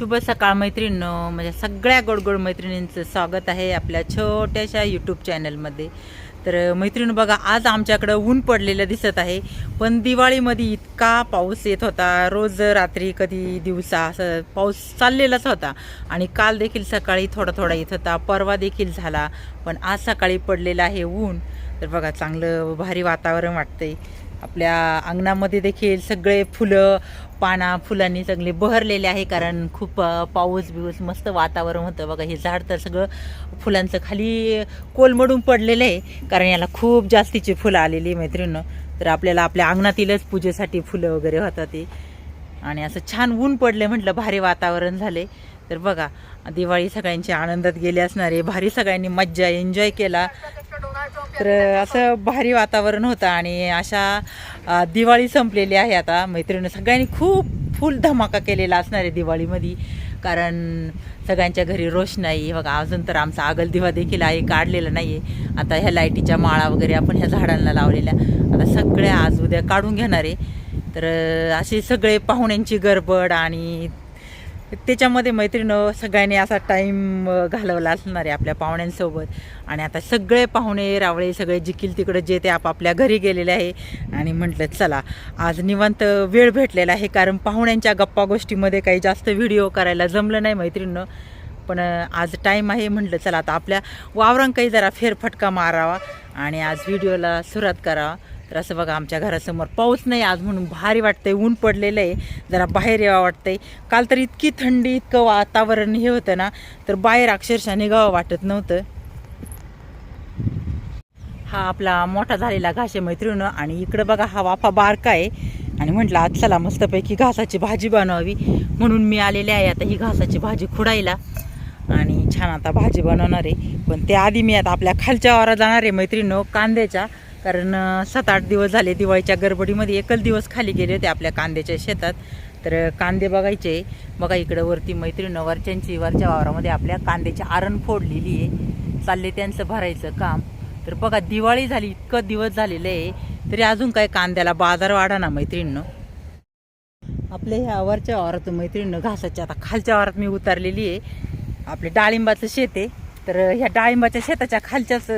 शुभ सकाळ मैत्रिणींनो. माझ्या सगळ्या गोडगोड मैत्रिणींचं स्वागत आहे आपल्या छोट्याशा यूट्यूब चॅनलमध्ये तर मैत्रिणी बघा आज आमच्याकडं ऊन पडलेलं दिसत आहे. पण दिवाळीमध्ये इतका पाऊस येत होता. रोज रात्री कधी दिवसा असं पाऊस चाललेलाच होता. आणि काल देखील सकाळी थोडा थोडा येत होता. परवा देखील झाला. पण आज सकाळी पडलेलं आहे ऊन. तर बघा चांगलं भारी वातावरण वाटतंय. आपल्या अंगणामध्ये देखील सगळे फुलं पाना फुलांनी सगळे बहरलेले आहे कारण खूप पाऊस बिऊस मस्त वातावरण होतं. बघा हे झाड तर सगळं फुलांचं खाली कोलमडून पडलेलं आहे कारण याला खूप जास्तीची फुलं आलेली आहे मैत्रिणीनं. तर आपल्याला आपल्या अंगणातीलच पूजेसाठी फुलं वगैरे होतात ते. आणि असं छान ऊन पडले म्हटलं भारी वातावरण झाले तर बघा दिवाळी सगळ्यांची आनंदात गेली असणार आहे. भारी सगळ्यांनी मज्जा एन्जॉय केला. तर असं भारी वातावरण होतं आणि अशा दिवाळी संपलेली आहे आता. मैत्रिणी सगळ्यांनी खूप फुल धमाका केलेला असणार आहे दिवाळीमध्ये. कारण सगळ्यांच्या घरी रोषणाई बघा अजून तर आमचा आगल दिवा देखील आहे काढलेला नाही आहे आता ह्या लाईटीच्या माळा वगैरे आपण ह्या झाडांना लावलेल्या. आता सगळ्या आज उद्या काढून घेणार आहे. तर असे सगळे पाहुण्यांची गडबड आणि त्याच्यामध्ये मैत्रिणं सगळ्यांनी असा टाईम घालवला असणार आहे आपल्या पाहुण्यांसोबत. आणि आता सगळे पाहुणे रावळे सगळे जिकील तिकडं जे ते आपापल्या घरी गेलेले आहे. आणि म्हटलं चला आज निवांत वेळ भेटलेला आहे कारण पाहुण्यांच्या गप्पा गोष्टीमध्ये काही जास्त व्हिडिओ करायला जमलं नाही मैत्रिणं. पण आज टाईम आहे म्हटलं चला आता आपल्या वावरांकाही जरा फेरफटका मारावा आणि आज व्हिडिओला सुरुवात करावा. तर असं बघा आमच्या घरासमोर पाऊस नाही आज म्हणून भारी वाटतंय ऊन पडलेलं आहे. जरा बाहेर यावं वाटतंय. काल तर इतकी थंडी इतकं वातावरण हे होतं ना तर बाहेर अक्षरशः निघावं वाटत नव्हतं. हा आपला मोठा झालेला घासे मैत्रिणं आणि इकडं बघा हा वाफा बारका आहे. आणि म्हटलं आज चला मस्तपैकी घासाची भाजी बनवावी. म्हणून मी आलेले आहे आता ही घासाची भाजी खुडायला. आणि छान आता भाजी बनवणार आहे. पण त्याआधी मी आता आपल्या खालच्या वारा जाणार आहे मैत्रिणीनं कांद्याच्या. कारण सात आठ दिवस झाले दिवाळीच्या गडबडीमध्ये एकच दिवस खाली गेले होते आपल्या कांद्याच्या शेतात. तर कांदे बघायचे. बघा इकडं वरती मैत्रिणीनं वरच्यांची वरच्या वावरामध्ये आपल्या कांद्याची आरण फोडलेली आहे. चालले त्यांचं भरायचं काम. तर बघा दिवाळी झाली इतकं दिवस झालेलं आहे. तरी अजून काय कांद्याला बाजार वाढा ना मैत्रिणीनं. आपल्या ह्या वरच्या वावरात मैत्रिणीनं घासाच्या आता खालच्या वावरात मी उतरलेली आहे. आपले डाळिंबाचं शेत आहे. तर ह्या डाळिंबाच्या शेताच्या खालच्याच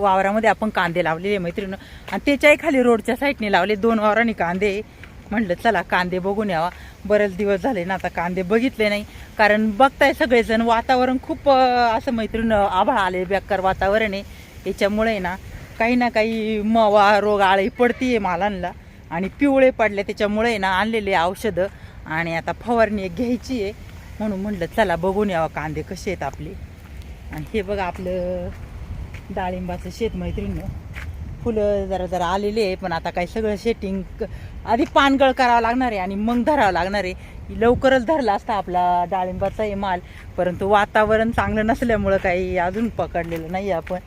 वावरामध्ये आपण कांदे लावलेले आहे आणि त्याच्याही खाली रोडच्या साईडने लावले दोन वावरांनी कांदे. म्हटलं चला कांदे बघून यावा. बरेच दिवस झाले ना आता कांदे बघितले नाही. कारण बघताय सगळेजण वातावरण खूप असं मैत्रीण आभाळ आले बेकार वातावरण आहे. याच्यामुळे ना काही ना काही मवा रोग आळी पडतीये मालांना. आणि पिवळे पडले त्याच्यामुळे ना आणलेले औषधं. आणि आता फवारणी एक घ्यायची आहे म्हणून म्हटलं चला बघून यावा कांदे कसे आहेत आपले. आणि हे बघा आपलं डाळिंबाचं शेत मैत्रिणी फुलं जरा जरा आलेले आहे पण आता काय सगळं शेटिंग आधी पानगळ करावं लागणार आहे आणि मग धरावं लागणार आहे. लवकरच धरला असता आपला डाळिंबाचा हे माल परंतु वातावरण चांगलं नसल्यामुळं काही अजून पकडलेलं नाही आपण.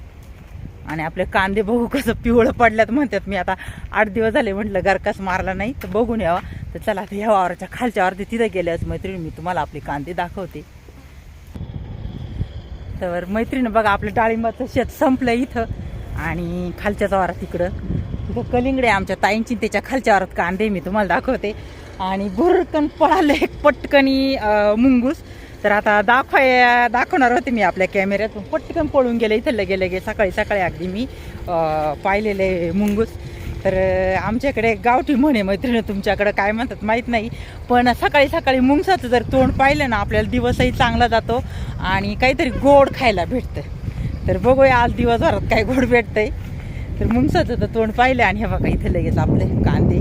आणि आपले कांदे बघू कसं पिवळं पडल्यात म्हणतात. मी आता आठ दिवस झाले म्हटलं गरकास मारला नाही तर बघून यावा. तर चला आता ह्या वावराच्या खालच्या वरती तिथं गेल्यास मैत्रिणी मी तुम्हाला आपले कांदे दाखवते. तर मैत्रिणी बघा आपलं डाळिंबाचं शेत संपलं इथं. आणि खालच्या चवारात तिकडं तिथं कलिंगडे आमच्या ताईंची त्याच्या खालच्या वारात कांदे मी तुम्हाला दाखवते. आणि भुरकन पळालं एक पटकनी मुंगूस. तर आता दाखवाय दाखवणार होते मी आपल्या कॅमेऱ्यात पण पटकन पळून गेले इथं लगे लगे सकाळी सकाळी अगदी मी पाहिलेले मुंगूस. तर आमच्याकडे गावठी म्हणे मैत्रिणी तुमच्याकडं काय म्हणतात माहीत नाही. पण सकाळी सकाळी मुंगसाचं जर तोंड पाहिलं ना आपल्याला दिवसही चांगला जातो आणि काहीतरी गोड खायला भेटतं तर बघूया आज दिवसभरात काय गोड भेटतंय. तर मुंगसाचं तर तोंड पाहिलं आणि हे बघा इथे लगेच आपले कांदे.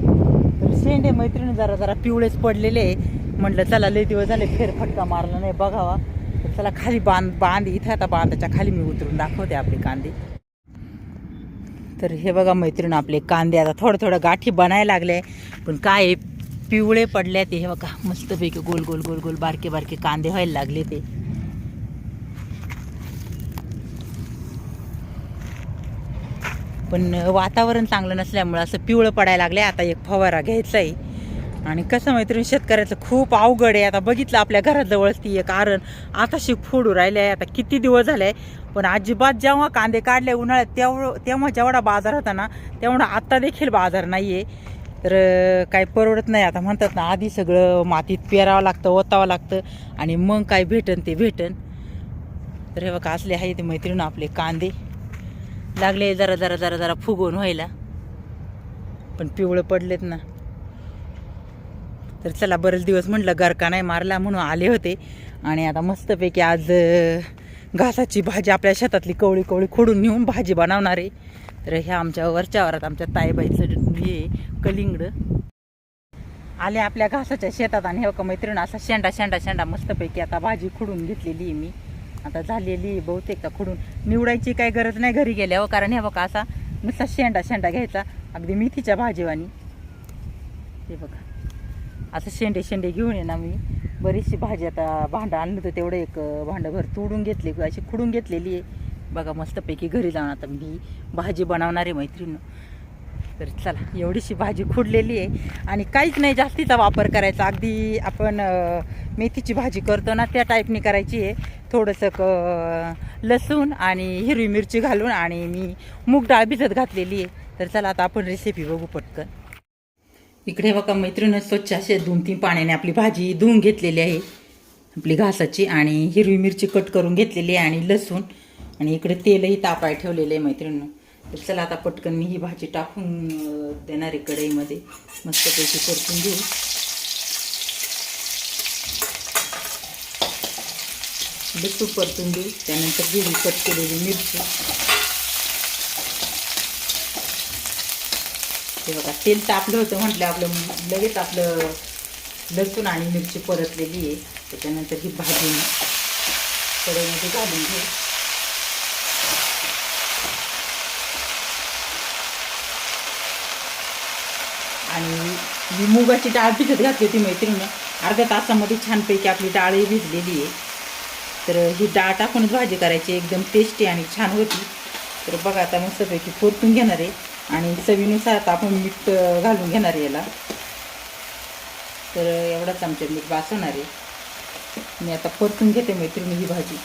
तर शेंडे मैत्रिणी जरा जरा पिवळेच पडलेले आहे. म्हटलं चला लय दिवस झाले फेरफटका मारला नाही बघावा. तर चला खाली बांध बांध इथं आता बांधाच्या खाली मी उतरून दाखवते आपले कांदे. तर हे बघा मैत्रीण आपले कांदे आता थोडं थोडं गाठी बनायला लागले. पण काय पिवळे पडले ते हे बघा मस्तपैकी गोल गोल गोल गोल बारके बारके कांदे व्हायला लागले ते. पण वातावरण चांगलं नसल्यामुळं असं पिवळं पडायला लागले आता एक फवारा घ्यायचा आहे आणि कसं मैत्रीण शेतकऱ्याचं खूप अवघड आहे. आता बघितलं आपल्या घराजवळच ती एक आरण आताशी फोडू राहिले आहे आता किती दिवस झाले पण अजिबात जेव्हा कांदे काढले उन्हाळ्यात तेव्हा तेव्हा जेवढा बाजार होता ना तेवढा आत्ता देखील बाजार नाही आहे तर काय परवडत नाही. आता म्हणतात ना आधी सगळं मातीत पेरावं लागतं ओतावं लागतं आणि मग काय भेटन ते भेटन. तर हे बघा असले आहे ते मैत्रीण आपले कांदे. लागले जरा जरा जरा जरा फुगवून व्हायला. पण पिवळं पडलेत ना. तर चला बरेच दिवस म्हटलं गरका नाही मारला म्हणून आले होते. आणि आता मस्तपैकी आज घासाची भाजी आपल्या शेतातली कवळी कवळी खोडून नेऊन भाजी बनवणार आहे. तर ह्या आमच्या वरच्या वरात आमच्या ताईबाईचं हे कलिंगड. आले आपल्या घासाच्या शेतात आणि हे का मैत्रीण असा शेंडा शेंडा शेंडा मस्तपैकी आता भाजी खुडून घेतलेली आहे मी. आता झालेली आहे बहुतेक का खुडून. निवडायची काही गरज नाही घरी गेल्यावर हो, कारण हे बघा असा नुसता शेंडा शेंडा घ्यायचा. अगदी मेथीच्या भाजीवानी हे बघा. असं शेंडे शेंडे घेऊन ये ना मी. बरीचशी भाजी आता भांडं आणलं होतं तेवढं एक भांडंभर तोडून घेतली अशी खुडून घेतलेली आहे. बघा मस्तपैकी घरी जाऊन आता मी भाजी बनवणार आहे मैत्रीण. तर चला एवढीशी भाजी खुडलेली आहे. आणि काहीच नाही जास्तीचा वापर करायचा. अगदी आपण मेथीची भाजी करतो ना त्या टाईपनी करायची आहे. थोडंसं क लसूण आणि हिरवी मिरची घालून आणि मी मूग डाळ भिजत घातलेली आहे. तर चला आता आपण रेसिपी बघू पटकन. इकडे बघा मैत्रीण स्वच्छ असे दोन तीन पाण्याने आपली भाजी धुवून घेतलेली आहे. आपली घासाची आणि हिरवी मिरची कट करून घेतलेली आहे आणि लसूण. आणि इकडे तेलही तापाय ठेवलेलं आहे मैत्रिणीनं तर चला आता पटकन मी ही भाजी टाकून देणार आहे कढईमध्ये. मस्तपैकी परतून घेऊ. लसूण परतून घेऊ. त्यानंतर हिरवी कट केलेली मिरची. हे बघा तेल तापलं होतं म्हटलं आपलं लगेच आपलं लसूण आणि मिरची परतलेली आहे. त्याच्यानंतर ही भाजी मी कढईमध्ये घालून घे आणि मी मुगाची डाळ भिजत घातली होती मैत्रिणी अर्ध्या तासामध्ये छानपैकी आपली डाळही भिजलेली आहे. तर ही डाळ टाकूनच भाजी करायची एकदम टेस्टी आणि छान होती. तर बघा आता मस्तपैकी फोरतून घेणार आहे. आणि चवीनुसार आता आपण मीठ घालून घेणार आहे याला. तर एवढाच आमच्या मीठ वाचवणार आहे. मी आता परतून घेते मैत्रिणी ही भाजी.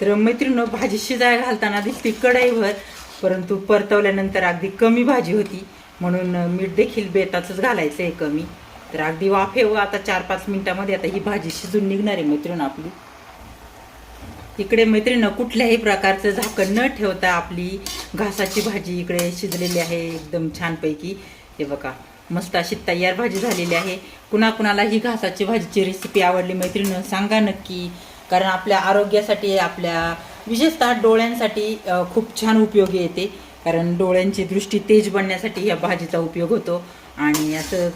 तर मैत्रिणी भाजी शिजायला घालताना दिसती कढईवर परंतु परतवल्यानंतर अगदी कमी भाजी होती. म्हणून मीठ देखील बेताचंच घालायचं आहे कमी. तर अगदी वाफेवर आता चार पाच मिनिटामध्ये आता ही भाजी शिजून निघणार आहे मैत्रीण आपली. इकडे मैत्रिणं कुठल्याही प्रकारचं झाकण न ठेवता आपली घासाची भाजी इकडे शिजलेली आहे एकदम छानपैकी. हे बघा मस्त अशी तयार भाजी झालेली आहे. कुणा कुणाला ही घासाची भाजीची रेसिपी आवडली मैत्रिणं सांगा नक्की. कारण आपल्या आरोग्यासाठी आपल्या विशेषतः डोळ्यांसाठी खूप छान उपयोगी येते. कारण डोळ्यांची दृष्टी तेज बनण्यासाठी या भाजीचा उपयोग होतो. आणि असं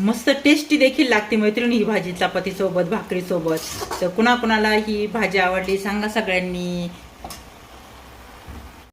मस्त टेस्टी देखील लागते मैत्रिणी ही भाजी चपातीसोबत भाकरीसोबत तर कुणाकुणाला ही भाजी आवडली सांगा सगळ्यांनी.